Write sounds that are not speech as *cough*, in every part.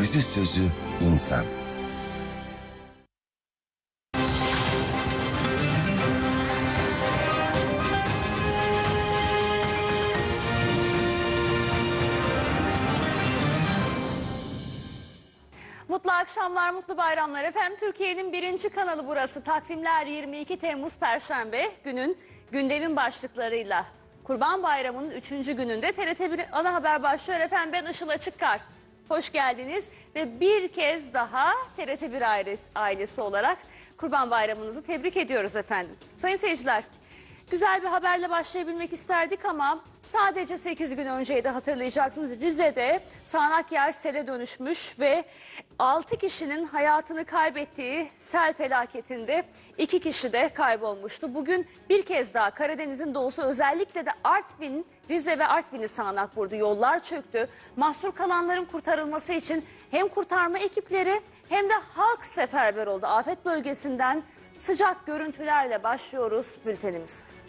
özü sözü insan. Mutlu akşamlar, mutlu bayramlar. Efendim Türkiye'nin birinci kanalı burası. Takvimler 22 Temmuz Perşembe günün gündemin başlıklarıyla. Kurban Bayramı'nın 3. gününde TRT1 ana haber başlıyor. Efendim ben Işıl Açıkkar. Hoş geldiniz ve bir kez daha TRT1 ailesi, olarak Kurban Bayramınızı tebrik ediyoruz efendim. Sayın seyirciler, Güzel bir haberle başlayabilmek isterdik ama sadece 8 gün önceydi hatırlayacaksınız. Rize'de sağanak yer sele dönüşmüş ve 6 kişinin hayatını kaybettiği sel felaketinde 2 kişi de kaybolmuştu. Bugün bir kez daha Karadeniz'in doğusu özellikle de Artvin, Rize ve Artvin'i sağanak vurdu. Yollar çöktü. Mahsur kalanların kurtarılması için hem kurtarma ekipleri hem de halk seferber oldu. Afet bölgesinden sıcak görüntülerle başlıyoruz bültenimize.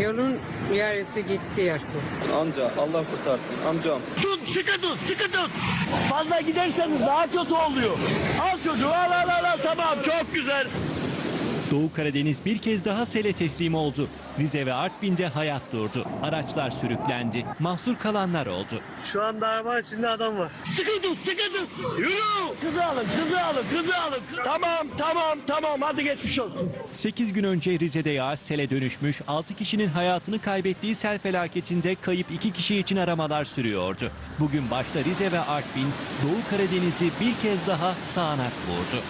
Yolun yarısı gitti artık. Amca Allah kurtarsın amcam. Tut sıkı tut sıkı tut. Fazla giderseniz daha kötü oluyor. Al çocuğu al al al, al. tamam çok güzel. Doğu Karadeniz bir kez daha sele teslim oldu. Rize ve Artvin'de hayat durdu. Araçlar sürüklendi. Mahsur kalanlar oldu. Şu anda araba içinde adam var. Sıkı tut sıkı tut. Yürü. Kızı alın kızı alın kızı alın. Tamam tamam tamam hadi geçmiş olsun. 8 gün önce Rize'de yağış sele dönüşmüş, 6 kişinin hayatını kaybettiği sel felaketinde kayıp 2 kişi için aramalar sürüyordu. Bugün başta Rize ve Artvin, Doğu Karadeniz'i bir kez daha sağanak vurdu.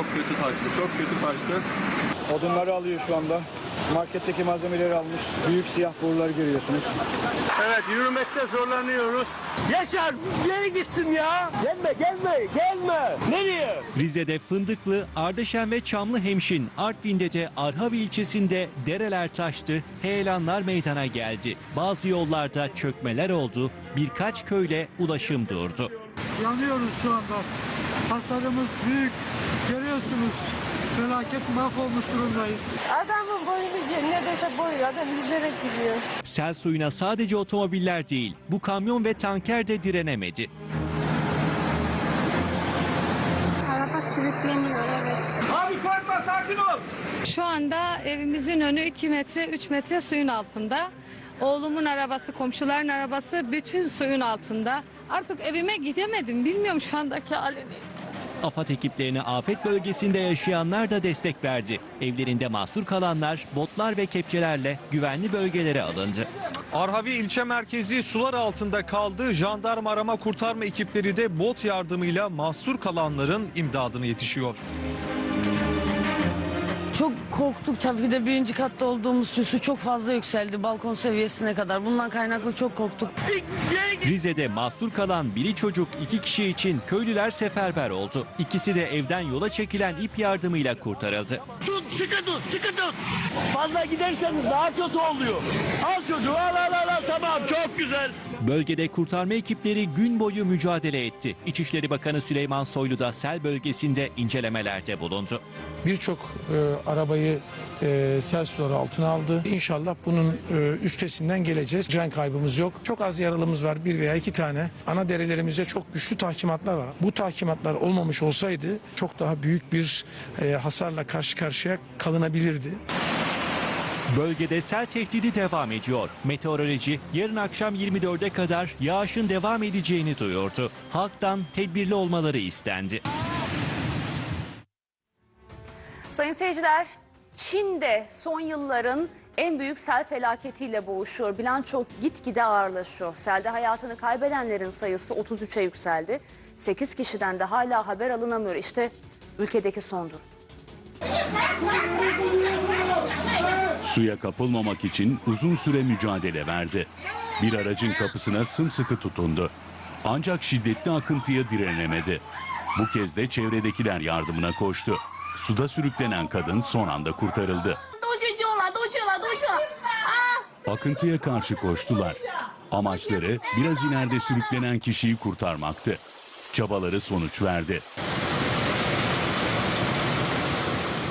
Çok kötü taştı çok kötü taştı. Odunları alıyor şu anda. Marketteki malzemeleri almış. Büyük siyah boruları görüyorsunuz. Evet yürümekte zorlanıyoruz. Yaşar geri gitsin ya. Gelme gelme gelme. Nereye? Rize'de Fındıklı, Ardeşen ve Çamlıhemşin, Artvin'de de Arhavi ilçesinde dereler taştı, heyelanlar meydana geldi. Bazı yollarda çökmeler oldu, birkaç köyle ulaşım durdu. Yanıyoruz şu anda. Hasarımız büyük. Görüyorsunuz. Felaket mahvolmuş durumdayız. Adamın boyunu neredeyse boyu adam yüzerek gidiyor. Sel suyuna sadece otomobiller değil, bu kamyon ve tanker de direnemedi. Araba sürükleniyor evet. Abi korkma sakin ol. Şu anda evimizin önü 2 metre 3 metre suyun altında. Oğlumun arabası, komşuların arabası bütün suyun altında. Artık evime gidemedim. Bilmiyorum şu andaki halini. AFAD ekiplerine afet bölgesinde yaşayanlar da destek verdi. Evlerinde mahsur kalanlar botlar ve kepçelerle güvenli bölgelere alındı. Arhavi ilçe merkezi sular altında kaldı. Jandarma arama kurtarma ekipleri de bot yardımıyla mahsur kalanların imdadına yetişiyor. Çok korktuk tabii ki de birinci katta olduğumuz için su çok fazla yükseldi balkon seviyesine kadar. Bundan kaynaklı çok korktuk. Rize'de mahsur kalan biri çocuk iki kişi için köylüler seferber oldu. İkisi de evden yola çekilen ip yardımıyla kurtarıldı. Tut sıkı tut sıkı tut. Fazla giderseniz daha kötü oluyor. Al çocuğu al al al, al. tamam çok güzel. Bölgede kurtarma ekipleri gün boyu mücadele etti. İçişleri Bakanı Süleyman Soylu da sel bölgesinde incelemelerde bulundu. Birçok e, arabayı e, sel suları altına aldı. İnşallah bunun e, üstesinden geleceğiz. Can kaybımız yok. Çok az yaralımız var. Bir veya iki tane. Ana derelerimizde çok güçlü tahkimatlar var. Bu tahkimatlar olmamış olsaydı çok daha büyük bir e, hasarla karşı karşıya kalınabilirdi. Bölgede sel tehdidi devam ediyor. Meteoroloji yarın akşam 24'e kadar yağışın devam edeceğini duyurdu. Halktan tedbirli olmaları istendi. Sayın seyirciler, Çin'de son yılların en büyük sel felaketiyle boğuşuyor. Bilanço gitgide ağırlaşıyor. Selde hayatını kaybedenlerin sayısı 33'e yükseldi. 8 kişiden de hala haber alınamıyor. İşte ülkedeki son durum. Suya kapılmamak için uzun süre mücadele verdi. Bir aracın kapısına sımsıkı tutundu. Ancak şiddetli akıntıya direnemedi. Bu kez de çevredekiler yardımına koştu. Suda sürüklenen kadın son anda kurtarıldı. Akıntıya karşı koştular. Amaçları biraz ileride sürüklenen kişiyi kurtarmaktı. Çabaları sonuç verdi.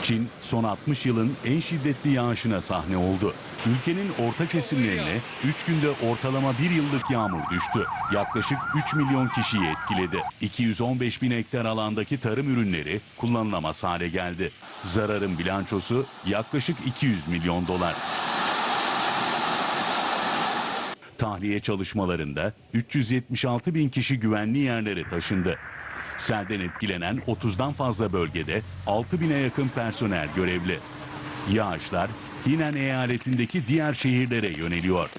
Çin son 60 yılın en şiddetli yağışına sahne oldu. Ülkenin orta kesimlerine 3 günde ortalama 1 yıllık yağmur düştü. Yaklaşık 3 milyon kişiyi etkiledi. 215 bin hektar alandaki tarım ürünleri kullanılamaz hale geldi. Zararın bilançosu yaklaşık 200 milyon dolar. Tahliye çalışmalarında 376 bin kişi güvenli yerlere taşındı. Selden etkilenen 30'dan fazla bölgede 6 bine yakın personel görevli. Yağışlar Hinan eyaletindeki diğer şehirlere yöneliyor.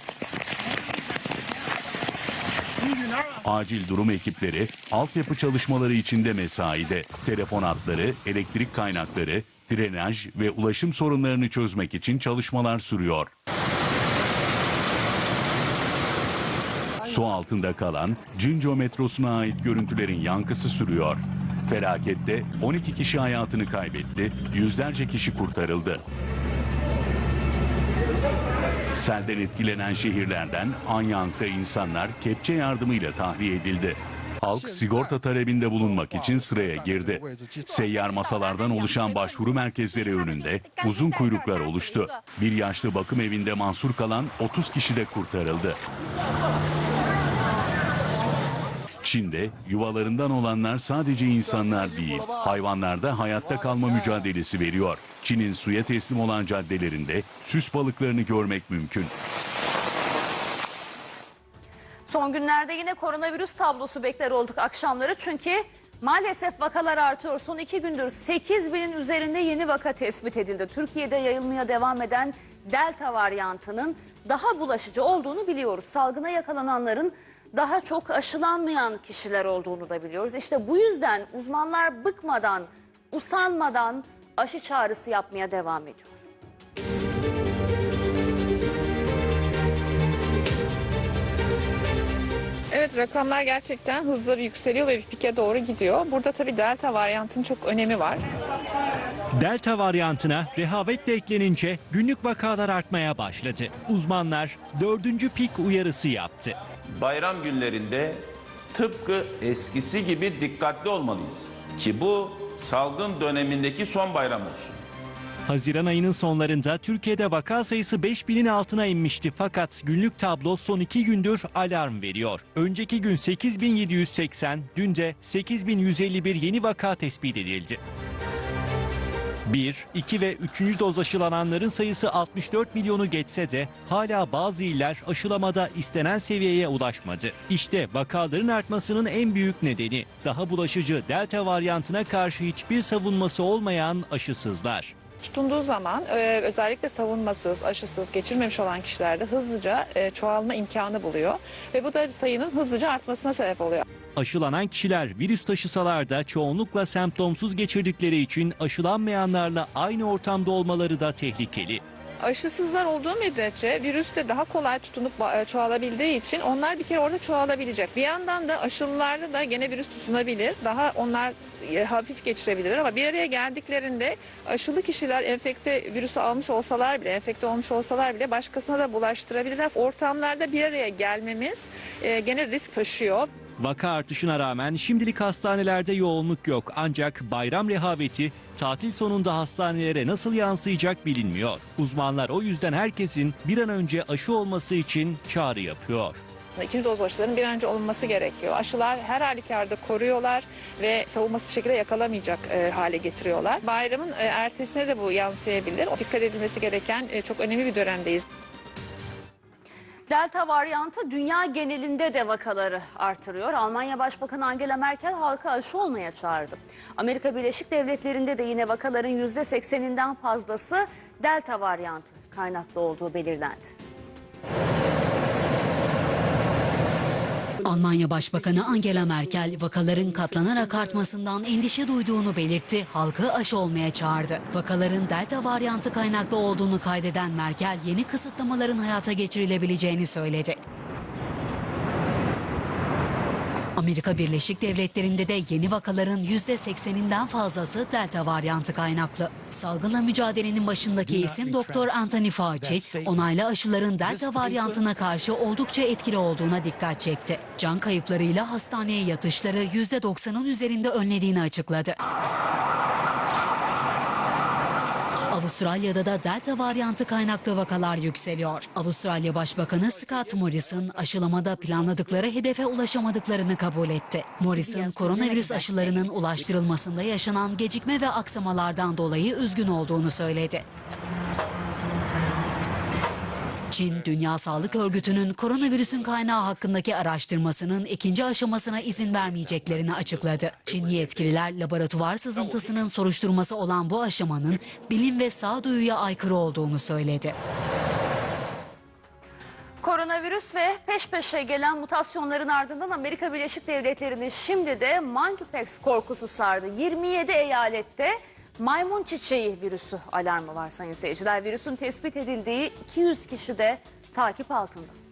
Acil durum ekipleri altyapı çalışmaları içinde mesaide. Telefon hatları, elektrik kaynakları, drenaj ve ulaşım sorunlarını çözmek için çalışmalar sürüyor. Su altında kalan Cinco metrosuna ait görüntülerin yankısı sürüyor. Felakette 12 kişi hayatını kaybetti, yüzlerce kişi kurtarıldı. Selden etkilenen şehirlerden Anyang'da insanlar kepçe yardımıyla tahliye edildi. Halk sigorta talebinde bulunmak için sıraya girdi. Seyyar masalardan oluşan başvuru merkezleri önünde uzun kuyruklar oluştu. Bir yaşlı bakım evinde mahsur kalan 30 kişi de kurtarıldı. Çin'de yuvalarından olanlar sadece insanlar değil, hayvanlar da hayatta kalma mücadelesi veriyor. Çin'in suya teslim olan caddelerinde süs balıklarını görmek mümkün. Son günlerde yine koronavirüs tablosu bekler olduk akşamları çünkü maalesef vakalar artıyor. Son iki gündür 8 binin üzerinde yeni vaka tespit edildi. Türkiye'de yayılmaya devam eden delta varyantının daha bulaşıcı olduğunu biliyoruz. Salgına yakalananların daha çok aşılanmayan kişiler olduğunu da biliyoruz. İşte bu yüzden uzmanlar bıkmadan, usanmadan aşı çağrısı yapmaya devam ediyor. Evet rakamlar gerçekten hızları yükseliyor ve bir pike doğru gidiyor. Burada tabii delta varyantının çok önemi var. Delta varyantına rehavet de eklenince günlük vakalar artmaya başladı. Uzmanlar dördüncü pik uyarısı yaptı. Bayram günlerinde tıpkı eskisi gibi dikkatli olmalıyız. Ki bu salgın dönemindeki son bayram olsun. Haziran ayının sonlarında Türkiye'de vaka sayısı 5000'in altına inmişti fakat günlük tablo son iki gündür alarm veriyor. Önceki gün 8780, dün de 8151 yeni vaka tespit edildi. 1, 2 ve 3. doz aşılananların sayısı 64 milyonu geçse de hala bazı iller aşılamada istenen seviyeye ulaşmadı. İşte vakaların artmasının en büyük nedeni daha bulaşıcı delta varyantına karşı hiçbir savunması olmayan aşısızlar. Tutunduğu zaman e, özellikle savunmasız, aşısız, geçirmemiş olan kişilerde hızlıca e, çoğalma imkanı buluyor. Ve bu da sayının hızlıca artmasına sebep oluyor. Aşılanan kişiler virüs taşısalar da çoğunlukla semptomsuz geçirdikleri için aşılanmayanlarla aynı ortamda olmaları da tehlikeli. Aşısızlar olduğu müddetçe virüs de daha kolay tutunup e, çoğalabildiği için onlar bir kere orada çoğalabilecek. Bir yandan da aşılılarda da gene virüs tutunabilir. Daha onlar e, hafif geçirebilir ama bir araya geldiklerinde aşılı kişiler enfekte virüsü almış olsalar bile, enfekte olmuş olsalar bile başkasına da bulaştırabilirler. Ortamlarda bir araya gelmemiz e, gene risk taşıyor. Vaka artışına rağmen şimdilik hastanelerde yoğunluk yok. Ancak bayram rehaveti tatil sonunda hastanelere nasıl yansıyacak bilinmiyor. Uzmanlar o yüzden herkesin bir an önce aşı olması için çağrı yapıyor. İkinci doz aşıların bir an önce olunması gerekiyor. Aşılar her halükarda koruyorlar ve savunması bir şekilde yakalamayacak e, hale getiriyorlar. Bayramın e, ertesine de bu yansıyabilir. Dikkat edilmesi gereken e, çok önemli bir dönemdeyiz. Delta varyantı dünya genelinde de vakaları artırıyor. Almanya Başbakanı Angela Merkel halka aşı olmaya çağırdı. Amerika Birleşik Devletleri'nde de yine vakaların %80'inden fazlası Delta varyantı kaynaklı olduğu belirlendi. Almanya Başbakanı Angela Merkel vakaların katlanarak artmasından endişe duyduğunu belirtti, halkı aşı olmaya çağırdı. Vakaların delta varyantı kaynaklı olduğunu kaydeden Merkel yeni kısıtlamaların hayata geçirilebileceğini söyledi. Amerika Birleşik Devletleri'nde de yeni vakaların %80'inden fazlası delta varyantı kaynaklı. Salgınla mücadelenin başındaki isim Doktor Anthony Fauci, onaylı aşıların delta varyantına karşı oldukça etkili olduğuna dikkat çekti. Can kayıplarıyla hastaneye yatışları %90'ın üzerinde önlediğini açıkladı. Avustralya'da da delta varyantı kaynaklı vakalar yükseliyor. Avustralya Başbakanı Scott Morrison aşılamada planladıkları hedefe ulaşamadıklarını kabul etti. Morrison koronavirüs aşılarının ulaştırılmasında yaşanan gecikme ve aksamalardan dolayı üzgün olduğunu söyledi. Çin, Dünya Sağlık Örgütü'nün koronavirüsün kaynağı hakkındaki araştırmasının ikinci aşamasına izin vermeyeceklerini açıkladı. Çinli yetkililer laboratuvar sızıntısının soruşturması olan bu aşamanın bilim ve sağduyuya aykırı olduğunu söyledi. Koronavirüs ve peş peşe gelen mutasyonların ardından Amerika Birleşik Devletleri'ni şimdi de monkeypox korkusu sardı. 27 eyalette maymun çiçeği virüsü alarmı var sayın seyirciler. Virüsün tespit edildiği 200 kişi de takip altında.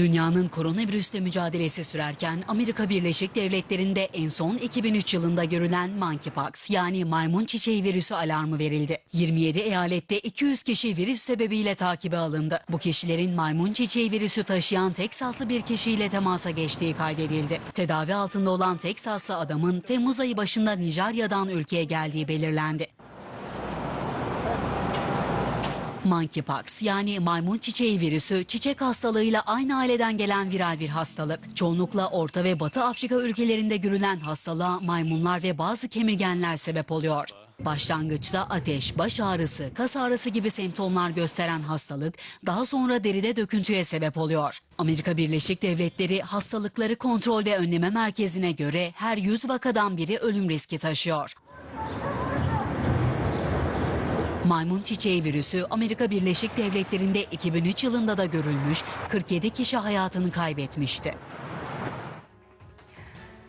Dünyanın koronavirüsle mücadelesi sürerken Amerika Birleşik Devletleri'nde en son 2003 yılında görülen monkeypox yani maymun çiçeği virüsü alarmı verildi. 27 eyalette 200 kişi virüs sebebiyle takibe alındı. Bu kişilerin maymun çiçeği virüsü taşıyan Teksaslı bir kişiyle temasa geçtiği kaydedildi. Tedavi altında olan Teksaslı adamın Temmuz ayı başında Nijerya'dan ülkeye geldiği belirlendi. Monkeypox yani maymun çiçeği virüsü çiçek hastalığıyla aynı aileden gelen viral bir hastalık. Çoğunlukla Orta ve Batı Afrika ülkelerinde görülen hastalığa maymunlar ve bazı kemirgenler sebep oluyor. Başlangıçta ateş, baş ağrısı, kas ağrısı gibi semptomlar gösteren hastalık daha sonra deride döküntüye sebep oluyor. Amerika Birleşik Devletleri hastalıkları kontrol ve önleme merkezine göre her 100 vakadan biri ölüm riski taşıyor. Maymun çiçeği virüsü Amerika Birleşik Devletleri'nde 2003 yılında da görülmüş, 47 kişi hayatını kaybetmişti.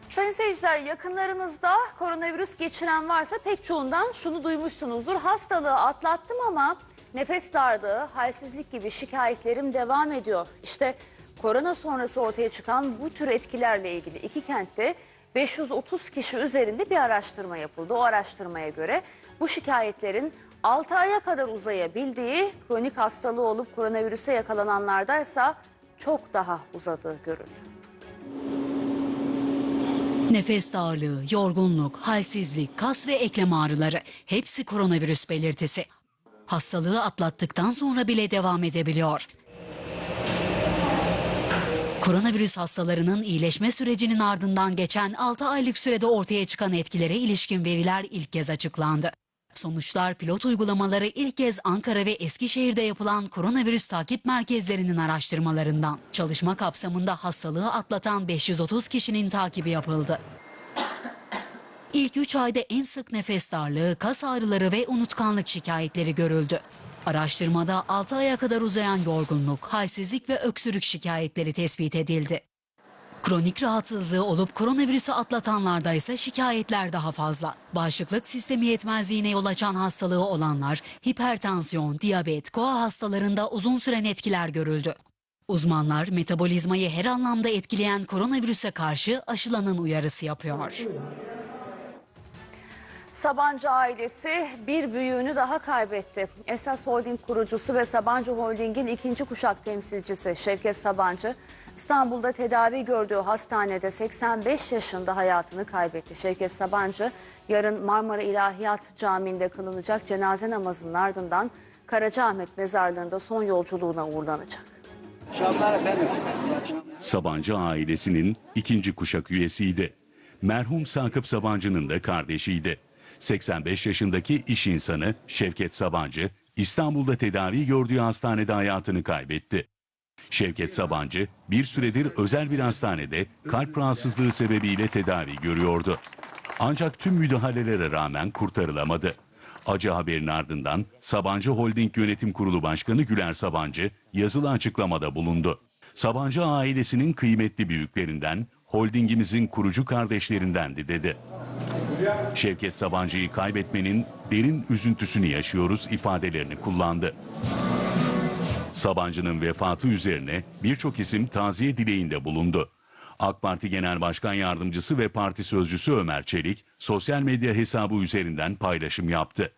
Sayın seyirciler yakınlarınızda koronavirüs geçiren varsa pek çoğundan şunu duymuşsunuzdur. Hastalığı atlattım ama nefes darlığı, halsizlik gibi şikayetlerim devam ediyor. İşte korona sonrası ortaya çıkan bu tür etkilerle ilgili iki kentte 530 kişi üzerinde bir araştırma yapıldı. O araştırmaya göre bu şikayetlerin 6 aya kadar uzayabildiği, kronik hastalığı olup koronavirüse yakalananlardaysa çok daha uzadığı görüldü. Nefes darlığı, yorgunluk, halsizlik, kas ve eklem ağrıları hepsi koronavirüs belirtisi. Hastalığı atlattıktan sonra bile devam edebiliyor. Koronavirüs hastalarının iyileşme sürecinin ardından geçen 6 aylık sürede ortaya çıkan etkilere ilişkin veriler ilk kez açıklandı. Sonuçlar pilot uygulamaları ilk kez Ankara ve Eskişehir'de yapılan koronavirüs takip merkezlerinin araştırmalarından. Çalışma kapsamında hastalığı atlatan 530 kişinin takibi yapıldı. İlk 3 ayda en sık nefes darlığı, kas ağrıları ve unutkanlık şikayetleri görüldü. Araştırmada 6 aya kadar uzayan yorgunluk, halsizlik ve öksürük şikayetleri tespit edildi. Kronik rahatsızlığı olup koronavirüsü atlatanlarda ise şikayetler daha fazla. Bağışıklık sistemi yetmezliğine yol açan hastalığı olanlar, hipertansiyon, diyabet, koa hastalarında uzun süren etkiler görüldü. Uzmanlar metabolizmayı her anlamda etkileyen koronavirüse karşı aşılanın uyarısı yapıyor. Sabancı ailesi bir büyüğünü daha kaybetti. Esas Holding kurucusu ve Sabancı Holding'in ikinci kuşak temsilcisi Şevket Sabancı, İstanbul'da tedavi gördüğü hastanede 85 yaşında hayatını kaybetti. Şevket Sabancı yarın Marmara İlahiyat Camii'nde kılınacak cenaze namazının ardından Karacaahmet Mezarlığı'nda son yolculuğuna uğurlanacak. Sabancı ailesinin ikinci kuşak üyesiydi. Merhum Sakıp Sabancı'nın da kardeşiydi. 85 yaşındaki iş insanı Şevket Sabancı, İstanbul'da tedavi gördüğü hastanede hayatını kaybetti. Şevket Sabancı bir süredir özel bir hastanede kalp rahatsızlığı sebebiyle tedavi görüyordu. Ancak tüm müdahalelere rağmen kurtarılamadı. Acı haberin ardından Sabancı Holding Yönetim Kurulu Başkanı Güler Sabancı yazılı açıklamada bulundu. Sabancı ailesinin kıymetli büyüklerinden, holdingimizin kurucu kardeşlerindendi dedi. Şevket Sabancı'yı kaybetmenin derin üzüntüsünü yaşıyoruz ifadelerini kullandı. Sabancı'nın vefatı üzerine birçok isim taziye dileğinde bulundu. AK Parti Genel Başkan Yardımcısı ve Parti Sözcüsü Ömer Çelik sosyal medya hesabı üzerinden paylaşım yaptı.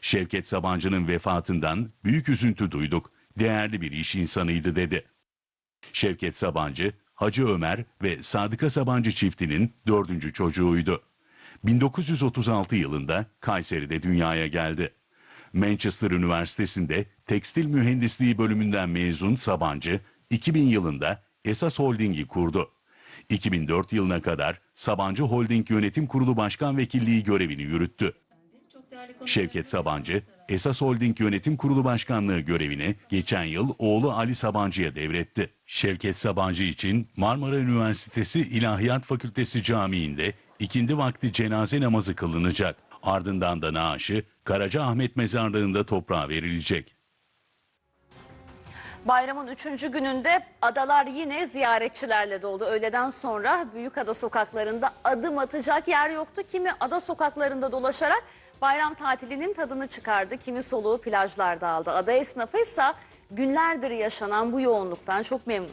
Şevket Sabancı'nın vefatından büyük üzüntü duyduk. Değerli bir iş insanıydı dedi. Şevket Sabancı, Hacı Ömer ve Sadıka Sabancı çiftinin dördüncü çocuğuydu. 1936 yılında Kayseri'de dünyaya geldi. Manchester Üniversitesi'nde tekstil mühendisliği bölümünden mezun Sabancı, 2000 yılında Esas Holding'i kurdu. 2004 yılına kadar Sabancı Holding Yönetim Kurulu Başkan Vekilliği görevini yürüttü. Şevket Sabancı, Esas Holding Yönetim Kurulu Başkanlığı görevini geçen yıl oğlu Ali Sabancı'ya devretti. Şevket Sabancı için Marmara Üniversitesi İlahiyat Fakültesi Camii'nde ikindi vakti cenaze namazı kılınacak. Ardından da naaşı Karacaahmet Mezarlığı'nda toprağa verilecek. Bayramın üçüncü gününde adalar yine ziyaretçilerle doldu. Öğleden sonra Büyükada sokaklarında adım atacak yer yoktu. Kimi ada sokaklarında dolaşarak bayram tatilinin tadını çıkardı. Kimi soluğu plajlarda aldı. Ada esnafı ise günlerdir yaşanan bu yoğunluktan çok memnun.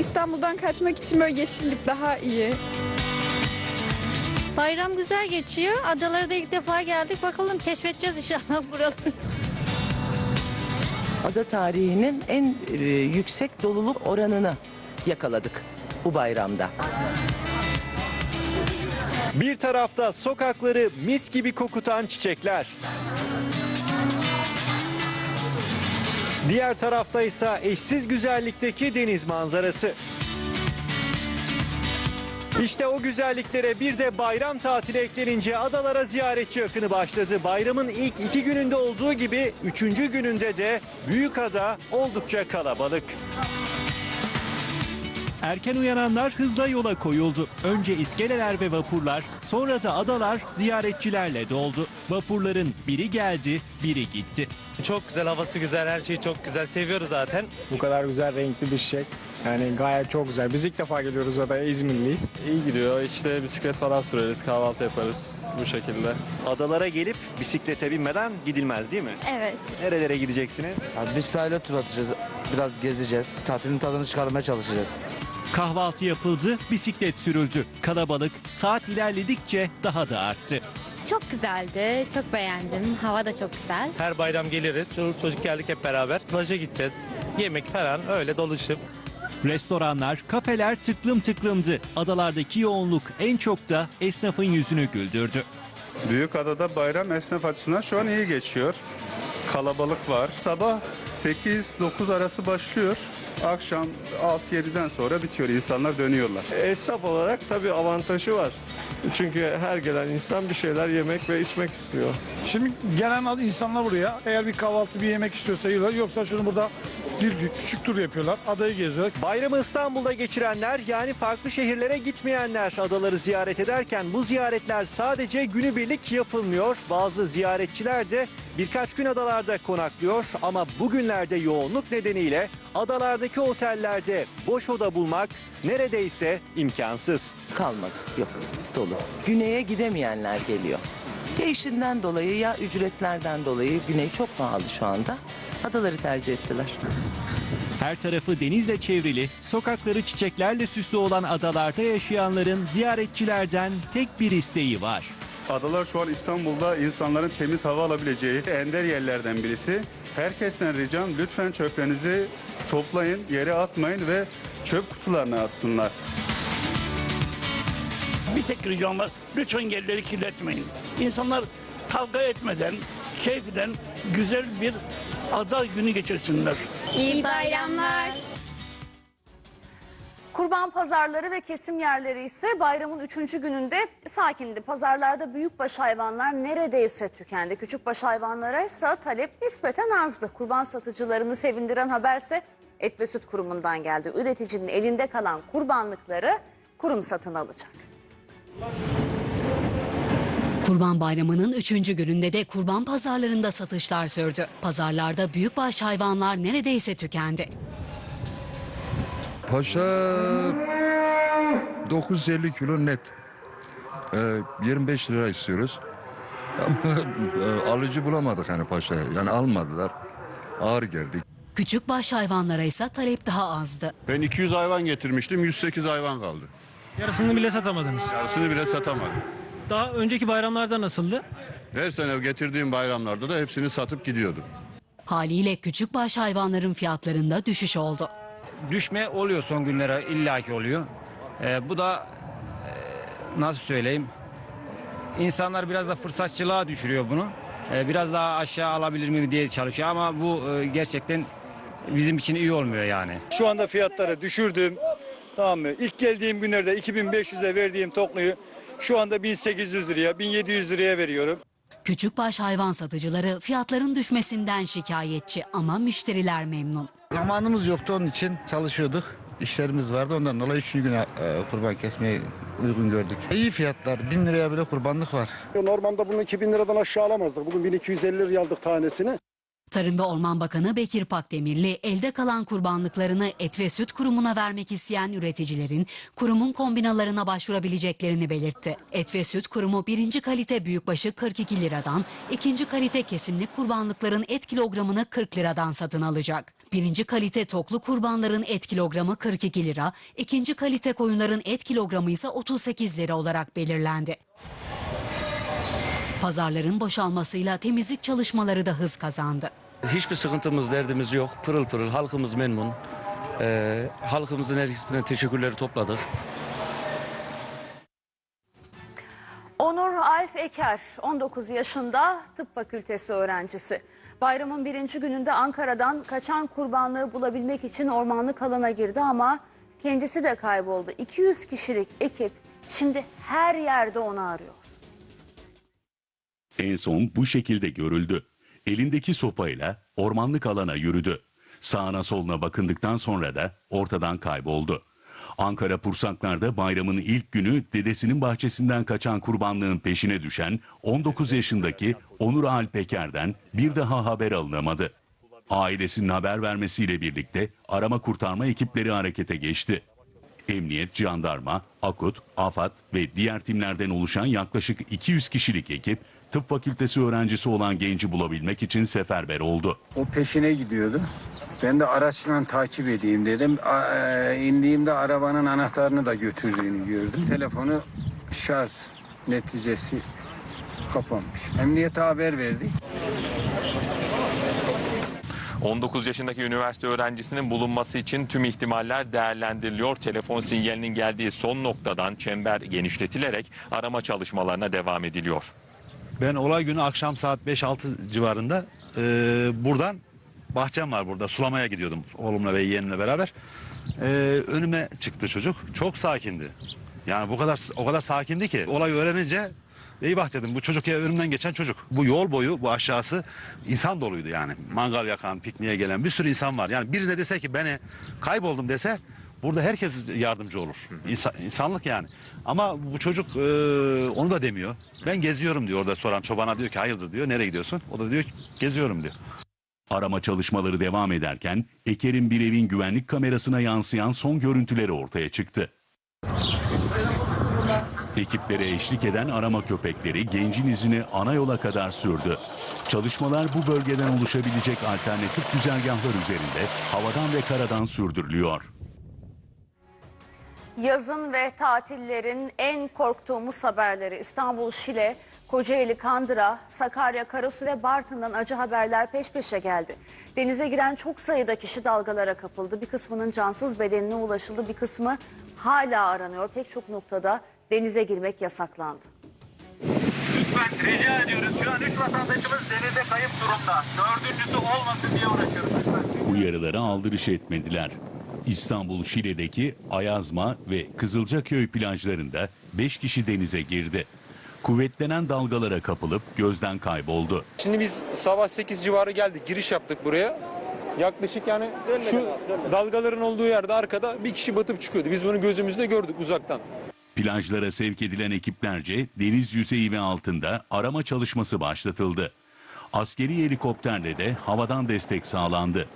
İstanbul'dan kaçmak için böyle yeşillik daha iyi. Bayram güzel geçiyor. Adalara da ilk defa geldik. Bakalım keşfedeceğiz inşallah *laughs* buraları. Ada tarihinin en e, yüksek doluluk oranını yakaladık bu bayramda. Bir tarafta sokakları mis gibi kokutan çiçekler. Diğer tarafta ise eşsiz güzellikteki deniz manzarası. İşte o güzelliklere bir de bayram tatili eklenince adalara ziyaretçi akını başladı. Bayramın ilk iki gününde olduğu gibi üçüncü gününde de Büyükada oldukça kalabalık. Erken uyananlar hızla yola koyuldu. Önce iskeleler ve vapurlar, sonra da adalar ziyaretçilerle doldu. Vapurların biri geldi, biri gitti. Çok güzel, havası güzel, her şey çok güzel. Seviyoruz zaten. Bu kadar güzel renkli bir şey. Yani gayet çok güzel. Biz ilk defa geliyoruz adaya İzmirliyiz. İyi gidiyor. İşte bisiklet falan süreriz, kahvaltı yaparız bu şekilde. Adalara gelip bisiklete binmeden gidilmez değil mi? Evet. Nerelere gideceksiniz? Biz sahile tur atacağız, biraz gezeceğiz. Tatilin tadını çıkarmaya çalışacağız. Kahvaltı yapıldı, bisiklet sürüldü. Kalabalık saat ilerledikçe daha da arttı. Çok güzeldi. Çok beğendim. Hava da çok güzel. Her bayram geliriz, çocuk çocuk geldik hep beraber. Plaja gideceğiz, yemek falan öyle doluşup. Restoranlar, kafeler tıklım tıklımdı. Adalardaki yoğunluk en çok da esnafın yüzünü güldürdü. Büyükada'da bayram esnaf açısından şu an iyi geçiyor. Kalabalık var. Sabah 8-9 arası başlıyor. Akşam 6-7'den sonra bitiyor. İnsanlar dönüyorlar. Esnaf olarak tabii avantajı var. Çünkü her gelen insan bir şeyler yemek ve içmek istiyor. Şimdi gelen insanlar buraya eğer bir kahvaltı bir yemek istiyorsa yiyorlar. Yoksa şunu burada bir küçük tur yapıyorlar. Adayı geziyorlar. Bayramı İstanbul'da geçirenler yani farklı şehirlere gitmeyenler adaları ziyaret ederken bu ziyaretler sadece günübirlik yapılmıyor. Bazı ziyaretçiler de birkaç gün adalarda konaklıyor ama bugünlerde yoğunluk nedeniyle adalardaki otellerde boş oda bulmak neredeyse imkansız. Kalmadı. Yok. Dolu. Güney'e gidemeyenler geliyor. Ya işinden dolayı ya ücretlerden dolayı Güney çok pahalı şu anda. Adaları tercih ettiler. Her tarafı denizle çevrili, sokakları çiçeklerle süslü olan adalarda yaşayanların ziyaretçilerden tek bir isteği var. Adalar şu an İstanbul'da insanların temiz hava alabileceği ender yerlerden birisi. Herkesten ricam lütfen çöplerinizi toplayın, yere atmayın ve çöp kutularına atsınlar. Bir tek ricam var, lütfen yerleri kirletmeyin. İnsanlar kavga etmeden, keyifden güzel bir ada günü geçirsinler. İyi bayramlar. Kurban pazarları ve kesim yerleri ise bayramın üçüncü gününde sakindi. Pazarlarda büyükbaş hayvanlar neredeyse tükendi. Küçükbaş hayvanlara ise talep nispeten azdı. Kurban satıcılarını sevindiren haberse Et ve Süt Kurumu'ndan geldi. Üreticinin elinde kalan kurbanlıkları kurum satın alacak. Kurban Bayramı'nın üçüncü gününde de kurban pazarlarında satışlar sürdü. Pazarlarda büyükbaş hayvanlar neredeyse tükendi. Paşa 950 kilo net. Ee, 25 lira istiyoruz. *laughs* Ama e, alıcı bulamadık hani paşa. Yani almadılar. Ağır geldik. Küçükbaş hayvanlara ise talep daha azdı. Ben 200 hayvan getirmiştim. 108 hayvan kaldı. Yarısını bile satamadınız. Yarısını bile satamadım. Daha önceki bayramlarda nasıldı? Her sene getirdiğim bayramlarda da hepsini satıp gidiyordum. Haliyle küçükbaş hayvanların fiyatlarında düşüş oldu. düşme oluyor son günlere illaki oluyor. Ee, bu da e, nasıl söyleyeyim? İnsanlar biraz da fırsatçılığa düşürüyor bunu. Ee, biraz daha aşağı alabilir miyim diye çalışıyor ama bu e, gerçekten bizim için iyi olmuyor yani. Şu anda fiyatları düşürdüm. Tamam mı? İlk geldiğim günlerde 2500'e verdiğim tokluyu şu anda 1800 liraya, 1700 liraya veriyorum. Küçükbaş hayvan satıcıları fiyatların düşmesinden şikayetçi ama müşteriler memnun. Zamanımız yoktu onun için çalışıyorduk. İşlerimiz vardı ondan dolayı üçüncü güne e, kurban kesmeyi uygun gördük. İyi fiyatlar. Bin liraya bile kurbanlık var. Normalde bunu 2000 liradan aşağı alamazdık. Bugün 1250 liraya aldık tanesini. Tarım ve Orman Bakanı Bekir Pakdemirli elde kalan kurbanlıklarını Et ve Süt Kurumu'na vermek isteyen üreticilerin kurumun kombinalarına başvurabileceklerini belirtti. Et ve Süt Kurumu birinci kalite büyükbaşı 42 liradan, ikinci kalite kesimlik kurbanlıkların et kilogramını 40 liradan satın alacak. Birinci kalite toklu kurbanların et kilogramı 42 lira, ikinci kalite koyunların et kilogramı ise 38 lira olarak belirlendi. Pazarların boşalmasıyla temizlik çalışmaları da hız kazandı. Hiçbir sıkıntımız, derdimiz yok. Pırıl pırıl, halkımız memnun. Ee, halkımızın herkesinden teşekkürleri topladık. Onur Alp Eker 19 yaşında tıp fakültesi öğrencisi. Bayramın birinci gününde Ankara'dan kaçan kurbanlığı bulabilmek için ormanlık alana girdi ama kendisi de kayboldu. 200 kişilik ekip şimdi her yerde onu arıyor. En son bu şekilde görüldü. Elindeki sopayla ormanlık alana yürüdü. Sağına soluna bakındıktan sonra da ortadan kayboldu. Ankara Pursaklar'da bayramın ilk günü dedesinin bahçesinden kaçan kurbanlığın peşine düşen 19 yaşındaki Onur Alpeker'den bir daha haber alınamadı. Ailesinin haber vermesiyle birlikte arama kurtarma ekipleri harekete geçti. Emniyet, jandarma, AKUT, AFAD ve diğer timlerden oluşan yaklaşık 200 kişilik ekip tıp fakültesi öğrencisi olan genci bulabilmek için seferber oldu. O peşine gidiyordu. Ben de araçla takip edeyim dedim. A- e, indiğimde arabanın anahtarını da götürdüğünü gördüm. Telefonu şarj neticesi kapanmış. Emniyete haber verdik. 19 yaşındaki üniversite öğrencisinin bulunması için tüm ihtimaller değerlendiriliyor. Telefon sinyalinin geldiği son noktadan çember genişletilerek arama çalışmalarına devam ediliyor. Ben olay günü akşam saat 5-6 civarında e, buradan bahçem var burada sulamaya gidiyordum oğlumla ve yeğenimle beraber. E, önüme çıktı çocuk. Çok sakindi. Yani bu kadar o kadar sakindi ki olay öğrenince eyvah dedim bu çocuk ya önümden geçen çocuk. Bu yol boyu bu aşağısı insan doluydu yani. Mangal yakan, pikniğe gelen bir sürü insan var. Yani birine dese ki beni kayboldum dese burada herkes yardımcı olur. İnsan, insanlık yani. Ama bu çocuk e, onu da demiyor. Ben geziyorum diyor orada soran çobana diyor ki hayırdır diyor. Nereye gidiyorsun? O da diyor geziyorum diyor. Arama çalışmaları devam ederken Eker'in bir evin güvenlik kamerasına yansıyan son görüntüleri ortaya çıktı. Ekiplere eşlik eden arama köpekleri gencin izini ana yola kadar sürdü. Çalışmalar bu bölgeden oluşabilecek alternatif güzergahlar üzerinde havadan ve karadan sürdürülüyor. Yazın ve tatillerin en korktuğumuz haberleri İstanbul, Şile, Kocaeli, Kandıra, Sakarya, Karasu ve Bartın'dan acı haberler peş peşe geldi. Denize giren çok sayıda kişi dalgalara kapıldı. Bir kısmının cansız bedenine ulaşıldı, bir kısmı hala aranıyor. Pek çok noktada denize girmek yasaklandı. Lütfen rica ediyoruz. Şu an 3 vatandaşımız denize kayıp durumda. Dördüncüsü olmasın diye uğraşıyoruz lütfen. Uyarılara aldırış etmediler. İstanbul Şile'deki Ayazma ve Kızılcaköy plajlarında 5 kişi denize girdi. Kuvvetlenen dalgalara kapılıp gözden kayboldu. Şimdi biz sabah 8 civarı geldik. Giriş yaptık buraya. Yaklaşık yani şu dalgaların olduğu yerde arkada bir kişi batıp çıkıyordu. Biz bunu gözümüzde gördük uzaktan. Plajlara sevk edilen ekiplerce deniz yüzeyi ve altında arama çalışması başlatıldı. Askeri helikopterle de havadan destek sağlandı.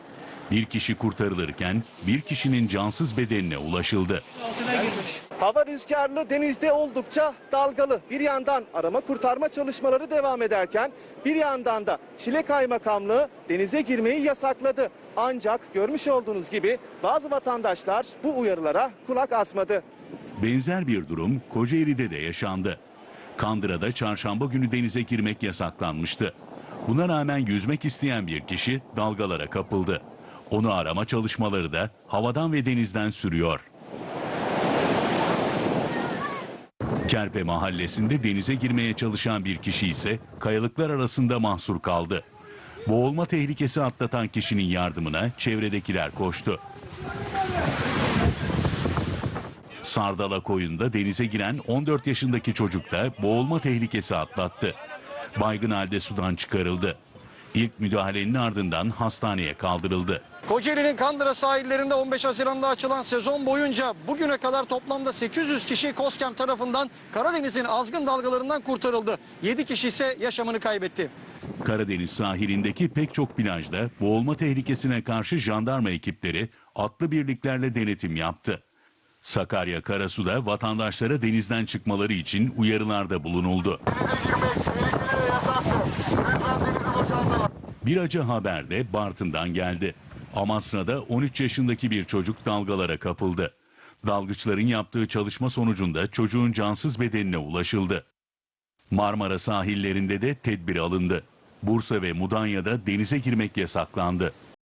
Bir kişi kurtarılırken bir kişinin cansız bedenine ulaşıldı. Hava rüzgarlı denizde oldukça dalgalı. Bir yandan arama kurtarma çalışmaları devam ederken bir yandan da Şile Kaymakamlığı denize girmeyi yasakladı. Ancak görmüş olduğunuz gibi bazı vatandaşlar bu uyarılara kulak asmadı. Benzer bir durum Kocaeli'de de yaşandı. Kandıra'da çarşamba günü denize girmek yasaklanmıştı. Buna rağmen yüzmek isteyen bir kişi dalgalara kapıldı. Onu arama çalışmaları da havadan ve denizden sürüyor. Kerpe mahallesinde denize girmeye çalışan bir kişi ise kayalıklar arasında mahsur kaldı. Boğulma tehlikesi atlatan kişinin yardımına çevredekiler koştu. Sardala koyunda denize giren 14 yaşındaki çocuk da boğulma tehlikesi atlattı. Baygın halde sudan çıkarıldı. İlk müdahalenin ardından hastaneye kaldırıldı. Kocaeli'nin Kandıra sahillerinde 15 Haziran'da açılan sezon boyunca bugüne kadar toplamda 800 kişi Koskem tarafından Karadeniz'in azgın dalgalarından kurtarıldı. 7 kişi ise yaşamını kaybetti. Karadeniz sahilindeki pek çok plajda boğulma tehlikesine karşı jandarma ekipleri atlı birliklerle denetim yaptı. Sakarya Karasu'da vatandaşlara denizden çıkmaları için uyarılarda bulunuldu. Bir acı haber de Bartın'dan geldi. Amasra'da 13 yaşındaki bir çocuk dalgalara kapıldı. Dalgıçların yaptığı çalışma sonucunda çocuğun cansız bedenine ulaşıldı. Marmara sahillerinde de tedbir alındı. Bursa ve Mudanya'da denize girmek yasaklandı.